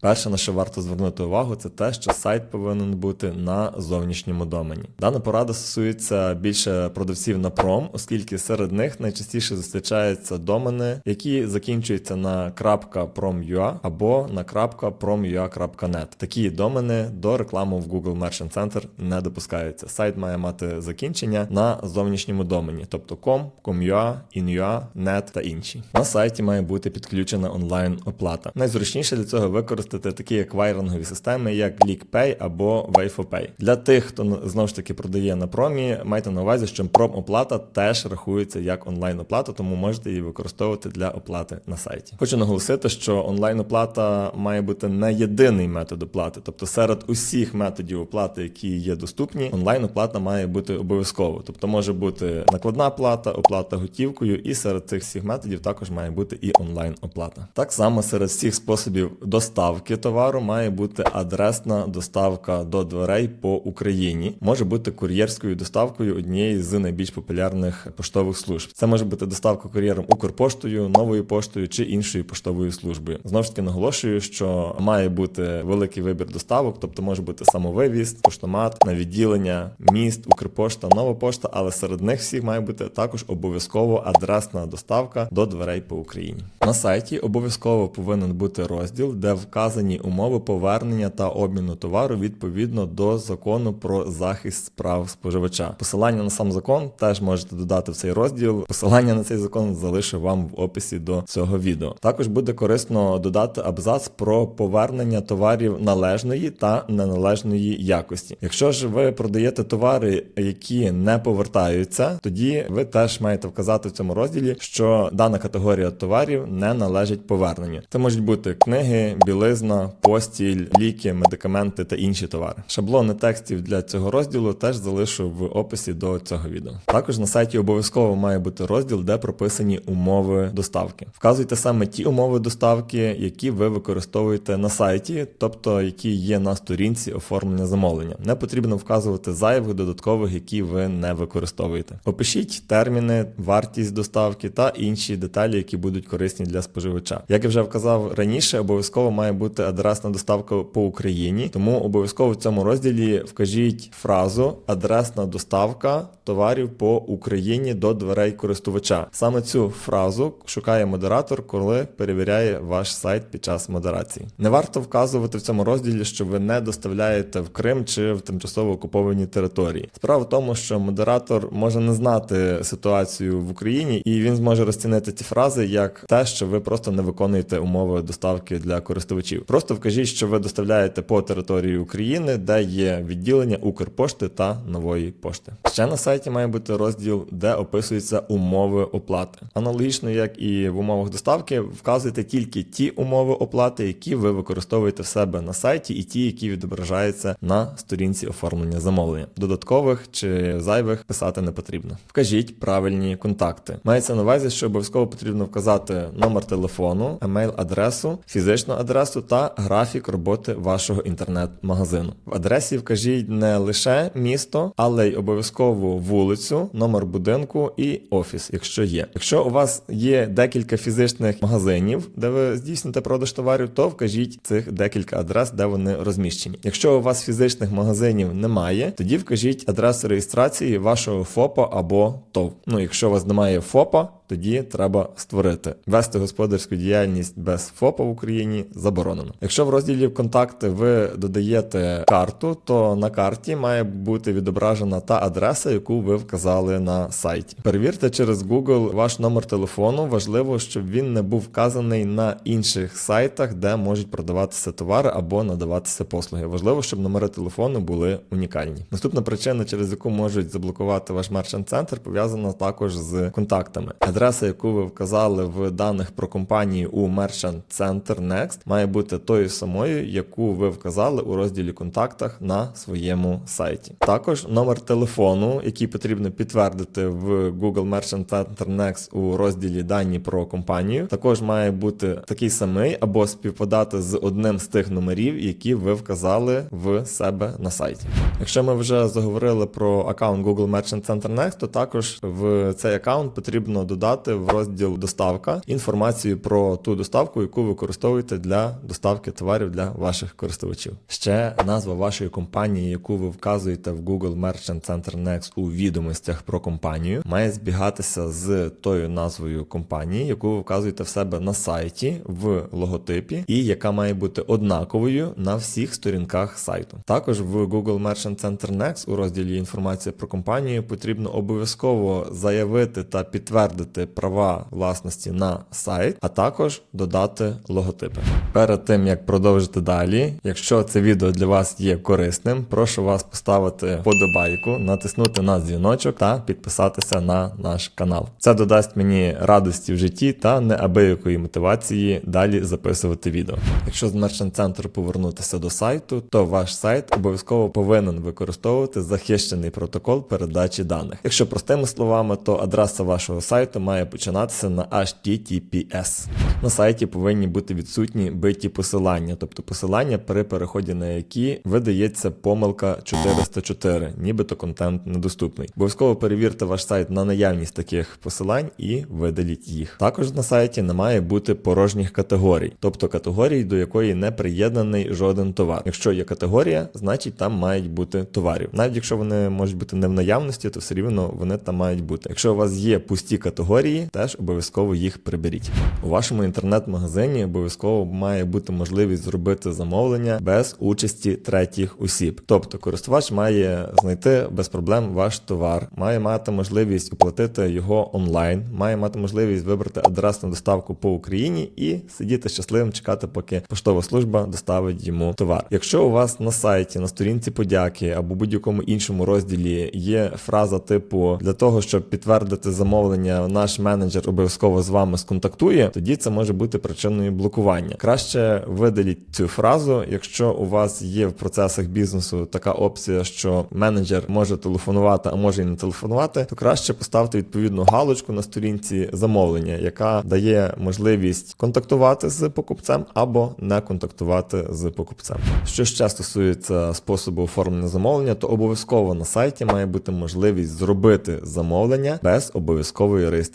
Перше, на що варто звернути увагу, це те, що сайт повинен бути на зовнішньому домені. Дана порада стосується більше продавців на пром, оскільки серед них найчастіше зустрічаються домени, які закінчуються на .prom.ua або на .prom.ua.net. Такі домени до реклами в Google Merchant Center не допускаються. Сайт має мати закінчення на зовнішньому домені, тобто com, com.ua, in.ua, net та інші. На сайті має бути підключена онлайн оплата. Найзручніше для цього використати такі еквайрингові системи, як ClickPay або WayFoPay. Для тих, хто знову ж таки продає на промі, майте на увазі, що пром-оплата теж рахується як онлайн-оплата, тому можете її використовувати для оплати на сайті. Хочу наголосити, що онлайн-оплата має бути не єдиний метод оплати, тобто серед усіх методів оплати, які є доступні, онлайн-оплата має бути обов'язково. Тобто може бути накладна плата, оплата готівкою, і серед цих всіх методів також має бути і онлайн-оплата. Так само серед всіх способів доставки товару має бути адресна доставка до дверей по Україні. Може бути кур'єрською доставкою однієї з найбільш популярних поштових служб. Це може бути доставка кур'єром Укрпоштою, новою поштою чи іншою поштовою службою. Знову ж таки наголошую, що має бути великий вибір доставок, тобто може бути самовивіз, поштомат, на відділення, міст, Укрпошта, нова пошта, але серед них всіх має бути також обов'язково адресна доставка до дверей по Україні. На сайті обов'язково повинен бути розділ, де вказані умови повернення та обміну товару відповідно до закону про захист справ споживача. Посилання на сам закон теж можете додати в цей розділ. Посилання на цей закон залишу вам в описі до цього відео. Також буде корисно додати абзац про повернення товарів належної та неналежної якості. Якщо ж ви продаєте товари, які не повертаються, тоді ви теж маєте вказати в цьому розділі, що дана категорія товарів не належить поверненню. Це можуть бути книги, білизна, постіль, ліки, медикаменти та інші товари. Шаблони текстів для цього розділу теж залишу в описі до цього відео. Також на сайті обов'язково має бути розділ, де прописані умови доставки. Вказуйте саме ті умови доставки, які ви використовуєте на сайті, тобто які є на сторінці оформлення замовлення. Не потрібно вказувати зайвих додаткових, які ви не використовуєте. Опишіть терміни, вартість доставки та інші деталі, які будуть корисні для споживача. Як я вже вказав раніше, обов'язково має бути адресна доставка по Україні, тому обов'язково в цьому розділі вкажіть фразу адресна доставка товарів по Україні до дверей користувача. Саме цю фразу шукає модератор, коли перевіряє ваш сайт під час модерації. Не варто вказувати в цьому розділі, що ви не доставляєте в Крим чи в тимчасово окуповані території. Справа в тому, що модератор може не знати ситуацію в Україні, і він зможе розцінити ці фрази як те, що ви просто не виконуєте умови доставки для користувачів. Просто вкажіть, що ви доставляєте по території України, де є відділення Укрпошти та нової пошти. Ще на сайті має бути розділ, де описуються умови оплати. Аналогічно, як і в умовах доставки, вказуйте тільки ті умови оплати, які ви використовуєте в себе на сайті, і ті, які відображаються на сторінці оформлення замовлення. Додаткових чи зайвих писати не потрібно. Вкажіть правильні контакти. Мається на увазі, що обов'язково потрібно вказати номер телефону, емейл-адресу, фізичну адресу та графік роботи вашого інтернет-магазину. В адресі вкажіть не лише місто, але й обов'язково вулицю, номер будинку і офіс, якщо є. Якщо у вас є декілька фізичних магазинів, де ви здійсните продаж товарів, то вкажіть цих декілька адрес, де вони розміщені. Якщо у вас фізичних магазинів немає, тоді вкажіть адресу реєстрації вашого ФОПа або ТОВ. Ну, якщо у вас немає ФОПа, тоді треба створити. Вести господарську діяльність без ФОПа в Україні заборонено. Якщо в розділі контакти ви додаєте карту, то на карті має бути відображена та адреса, яку ви вказали на сайті. Перевірте через Google ваш номер телефону. Важливо, щоб він не був вказаний на інших сайтах, де можуть продаватися товари або надаватися послуги. Важливо, щоб номери телефону були унікальні. Наступна причина, через яку можуть заблокувати ваш мерчант центр, пов'язана також з контактами. Адреса, яку ви вказали в даних про компанію у Merchant Center Next, має бути тою самою, яку ви вказали у розділі контактах на своєму сайті. Також номер телефону, який потрібно підтвердити в Google Merchant Center Next у розділі дані про компанію, також має бути такий самий або співпадати з одним з тих номерів, які ви вказали в себе на сайті. Якщо ми вже заговорили про аккаунт Google Merchant Center Next, то також в цей аккаунт потрібно додати додати в розділ доставка інформацію про ту доставку, яку використовуєте для доставки товарів для ваших користувачів. Ще назва вашої компанії, яку ви вказуєте в Google Merchant Center Next у відомостях про компанію, має збігатися з тою назвою компанії, яку ви вказуєте в себе на сайті в логотипі, і яка має бути однаковою на всіх сторінках сайту. Також в Google Merchant Center Next у розділі інформація про компанію потрібно обов'язково заявити та підтвердити права власності на сайт, а також додати логотипи. Перед тим як продовжити далі, якщо це відео для вас є корисним, прошу вас поставити вподобайку, натиснути на дзвіночок та підписатися на наш канал. Це додасть мені радості в житті та неабиякої мотивації далі записувати відео. Якщо з Merchant Center повернутися до сайту, то ваш сайт обов'язково повинен використовувати захищений протокол передачі даних. Якщо простими словами, то адреса вашого сайту має починатися на HTTPS. На сайті повинні бути відсутні биті посилання, тобто посилання, при переході на які видається помилка 404, нібито контент недоступний. Обов'язково перевірте ваш сайт на наявність таких посилань і видаліть їх. Також на сайті не має бути порожніх категорій, тобто категорій, до якої не приєднаний жоден товар. Якщо є категорія, значить там мають бути товарів. Навіть якщо вони можуть бути не в наявності, то все рівно вони там мають бути. Якщо у вас є пусті категорії, теж обов'язково їх приберіть. У вашому інтернет-магазині обов'язково має бути можливість зробити замовлення без участі третіх осіб. Тобто користувач має знайти без проблем ваш товар, має мати можливість оплатити його онлайн, має мати можливість вибрати адресну доставку по Україні і сидіти щасливим, чекати, поки поштова служба доставить йому товар. Якщо у вас на сайті, на сторінці подяки або будь-якому іншому розділі є фраза типу для того, щоб підтвердити замовлення, наш менеджер обов'язково з вами сконтактує, тоді це може бути причиною блокування. Краще видаліть цю фразу, якщо у вас є в процесах бізнесу така опція, що менеджер може телефонувати, а може і не телефонувати, то краще поставити відповідну галочку на сторінці замовлення, яка дає можливість контактувати з покупцем або не контактувати з покупцем. Що ще стосується способу оформлення замовлення, то обов'язково на сайті має бути можливість зробити замовлення без обов'язкової реєстрації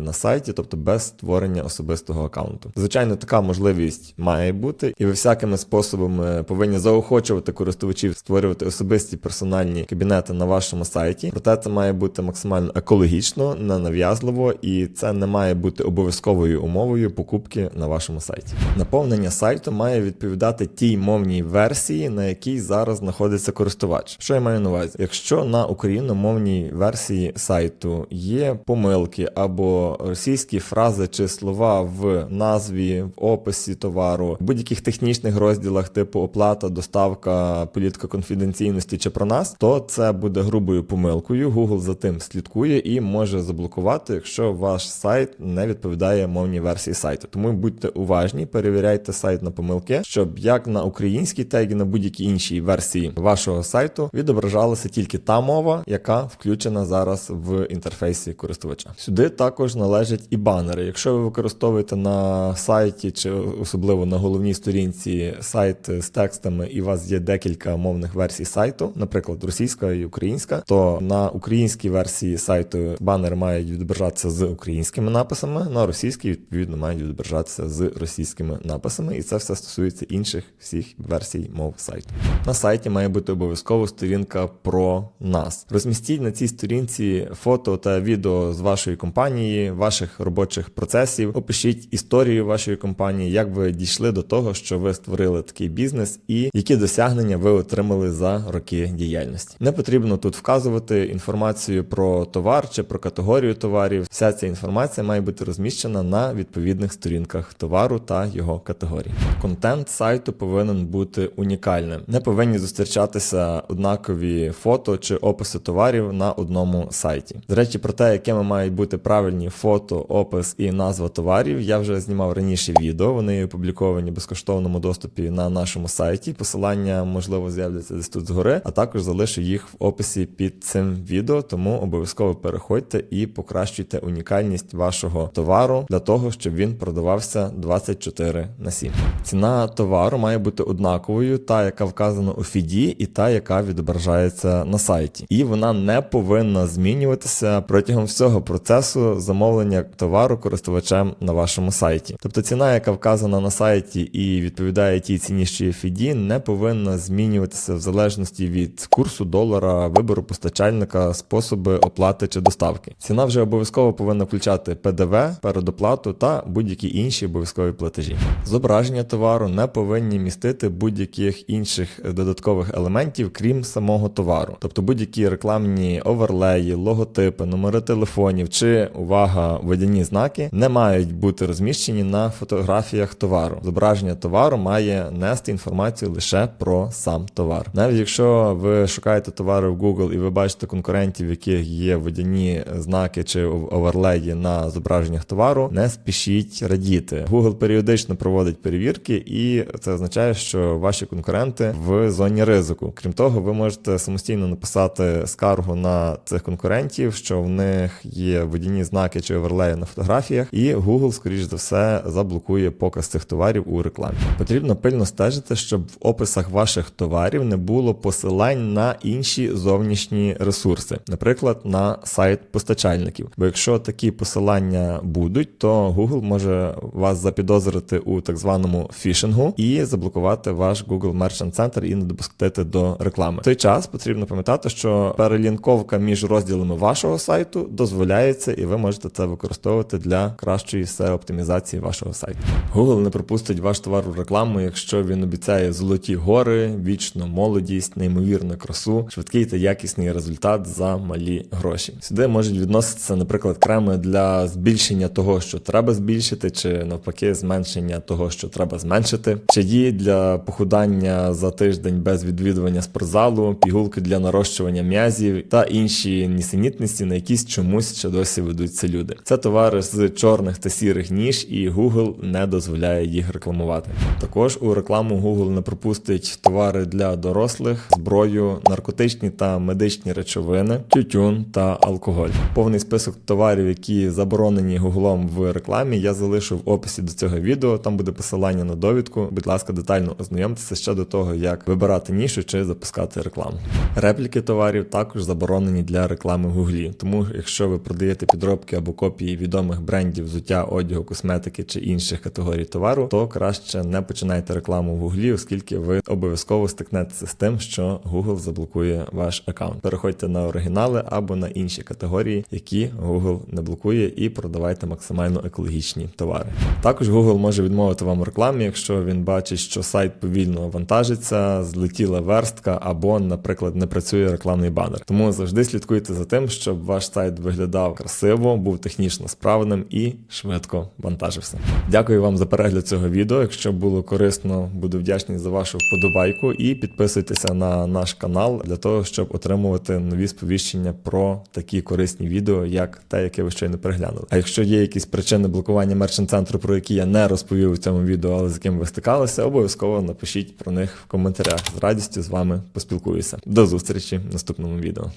на сайті, тобто без створення особистого аккаунту. Звичайно, така можливість має бути, і ви всякими способами повинні заохочувати користувачів створювати особисті персональні кабінети на вашому сайті. Проте це має бути максимально екологічно, ненав'язливо, і це не має бути обов'язковою умовою покупки на вашому сайті. Наповнення сайту має відповідати тій мовній версії, на якій зараз знаходиться користувач. Що я маю на увазі? Якщо на україномовній версії сайту є помилки або російські фрази чи слова в назві, в описі товару, в будь-яких технічних розділах, типу оплата, доставка, політика конфіденційності чи про нас, то це буде грубою помилкою. Google за тим слідкує і може заблокувати, якщо ваш сайт не відповідає мовній версії сайту. Тому будьте уважні, перевіряйте сайт на помилки, щоб як на українській, так і на будь-якій іншій версії вашого сайту відображалася тільки та мова, яка включена зараз в інтерфейсі користувача. Сюди також належать і банери. Якщо ви використовуєте на сайті чи особливо на головній сторінці сайт з текстами, і у вас є декілька мовних версій сайту, наприклад, російська і українська, то на українській версії сайту банери мають відображатися з українськими написами, на російській відповідно мають відображатися з російськими написами, і це все стосується інших всіх версій мов сайту. На сайті має бути обов'язково сторінка про нас. Розмістіть на цій сторінці фото та відео з вашої компанії, ваших робочих процесів. Опишіть історію вашої компанії, як ви дійшли до того, що ви створили такий бізнес, і які досягнення ви отримали за роки діяльності. Не потрібно тут вказувати інформацію про товар чи про категорію товарів. Вся ця інформація має бути розміщена на відповідних сторінках товару та його категорії. Контент сайту повинен бути унікальним. Не повинні зустрічатися однакові фото чи описи товарів на одному сайті. До речі, про те, якими мають бути правильні фото, опис і назва товарів, я вже знімав раніше відео. Вони опубліковані в безкоштовному доступі на нашому сайті. Посилання можливо з'являться десь тут згори, а також залишу їх в описі під цим відео. Тому обов'язково переходьте і покращуйте унікальність вашого товару для того, щоб він продавався 24 на 7. Ціна товару має бути однаковою, та яка вказана у фіді, і та, яка відображається на сайті, і вона не повинна змінюватися протягом всього процесу процесу замовлення товару користувачем на вашому сайті. Тобто ціна, яка вказана на сайті і відповідає тій ціні, що є фіді, не повинна змінюватися в залежності від курсу долара, вибору постачальника, способи оплати чи доставки. Ціна вже обов'язково повинна включати ПДВ, передоплату та будь-які інші обов'язкові платежі. Зображення товару не повинні містити будь-яких інших додаткових елементів, крім самого товару, тобто будь-які рекламні оверлеї, логотипи, номери телефонів чи увага, водяні знаки не мають бути розміщені на фотографіях товару. Зображення товару має нести інформацію лише про сам товар. Навіть якщо ви шукаєте товари в Google і ви бачите конкурентів, в яких є водяні знаки чи оверлеї на зображеннях товару, не спішіть радіти. Google періодично проводить перевірки, і це означає, що ваші конкуренти в зоні ризику. Крім того, ви можете самостійно написати скаргу на цих конкурентів, що в них є водяні знаки чи оверлеї на фотографіях, і Google, скоріш за все, заблокує показ цих товарів у рекламі. Потрібно пильно стежити, щоб в описах ваших товарів не було посилань на інші зовнішні ресурси, наприклад, на сайт постачальників. Бо якщо такі посилання будуть, то Google може вас запідозрити у так званому фішингу і заблокувати ваш Google Merchant Center і не допустити до реклами. В той час потрібно пам'ятати, що перелінковка між розділами вашого сайту дозволяється, і ви можете це використовувати для кращої SEO оптимізації вашого сайту. Google не пропустить ваш товар у рекламу, якщо він обіцяє золоті гори, вічну молодість, неймовірну красу, швидкий та якісний результат за малі гроші. Сюди можуть відноситися, наприклад, креми для збільшення того, що треба збільшити, чи навпаки, зменшення того, що треба зменшити, чаї для похудання за тиждень без відвідування спортзалу, пігулки для нарощування м'язів та інші нісенітності, на якісь чомусь ще досі ведуться люди. Це товари з чорних та сірих ніж, і Google не дозволяє їх рекламувати. Також у рекламу Google не пропустить товари для дорослих, зброю, наркотичні та медичні речовини, тютюн та алкоголь. Повний список товарів, які заборонені Гуглом в рекламі, я залишу в описі до цього відео. Там буде посилання на довідку. Будь ласка, детально ознайомтеся ще до того, як вибирати нішу чи запускати рекламу. Репліки товарів також заборонені для реклами в Гуглі. Тому, якщо ви продаєте підробки або копії відомих брендів взуття, одягу, косметики чи інших категорій товару, то краще не починайте рекламу в Гуглі, оскільки ви обов'язково стикнетеся з тим, що Google заблокує ваш аккаунт. Переходьте на оригінали або на інші категорії, які Google не блокує, і продавайте максимально екологічні товари. Також Google може відмовити вам в рекламі, якщо він бачить, що сайт повільно вантажиться, злетіла верстка або, наприклад, не працює рекламний банер. Тому завжди слідкуйте за тим, щоб ваш сайт виглядав красиво, був технічно справним і швидко вантажився. Дякую вам за перегляд цього відео. Якщо було корисно, буду вдячний за вашу вподобайку і підписуйтеся на наш канал для того, щоб отримувати нові сповіщення про такі корисні відео, як те, яке ви щойно переглянули. А якщо є якісь причини блокування мерчант центру, про які я не розповів у цьому відео, але з яким ви стикалися, обов'язково напишіть про них в коментарях. З радістю з вами поспілкуюся. До зустрічі в наступному відео.